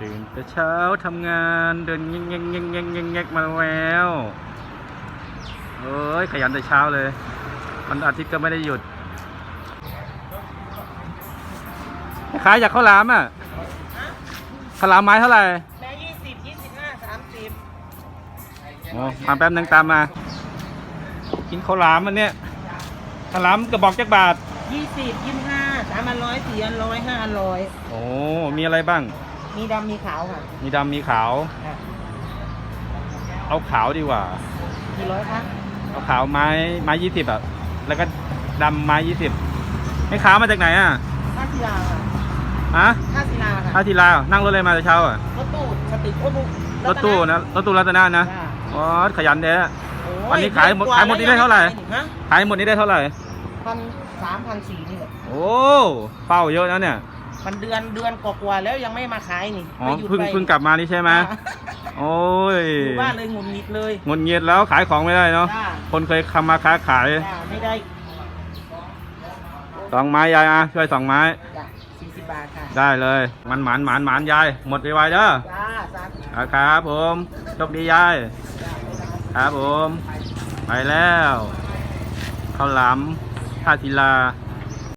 ตื่นแต่เช้าทำงานเดินเงี้ยงเงี้ยงเงี้ยงเงี้ยงเงี้ยงเงี้ยงมาแล้วเอ้ยขยันแต่เช้าเลยวันอาทิตย์ก็ไม่ได้หยุดขายอยากข้าวหลามอะข้าวหลามไม้เท่าไหร่แม่ยี่สิบยี่สิบห้าสามสิบโอ้มาแป๊บนึงตามมา กินข้าวหลามอันเนี้ยข้าวหลามกระบอกจักบาทยี่สิบยี่สิบห้าสามอันร้อยสี่อันร้อยห้าอันร้อยโอ้มีอะไรบ้าง มีดำมีขาวค่ะมีดำมีขาว อะเอาขาวดีกว่า กี่ร้อยคะเอาขาวไม้ไม้ยี่สิบอะ แล้วก็ดำไม้ยี่สิบไม่ขาวมาจากไหนอะท่าศิลาค่ะฮะท่าศิลาค่ะท่าทีลาวนั่งรถเลยมาแต่เช้าอะ รถตู้สติโอ้บุรถตู้นะ รถตู้รัตนานะจ้าอ๋อขยันแท้ โอ้วันนี้ขายหมดขายหมดนี่ได้เท่าไหร่ ฮะขายหมดนี้ได้เท่าไหร่ พันสามพันสี่นี่แหละโอ้เป้าเยอะนะเนี่ย มันเดือนเดือนกว่าๆแล้วยังไม่มาขายนี่อ๋อไปหยุดเพิ่งไปเพิ่งกลับมานี่ใช่ไหมจ้าโอ้ยอยู่บ้านเลยหงุดหงิดเลยงดเงียดแล้วขายของไม่ได้เนาะจ้า คนเคยทำมาค้าขายจ้าไม่ได้สองไม้ยายอะช่วยสองไม้จ้าสี่สิบบาทค่ะได้เลย มันหมานหมานหมานยาย หมดไวๆเด้อจ้าสาธุ อะครับผมโชคดียาย ครับผม ไปแล้วข้าวหลามท่าศิลา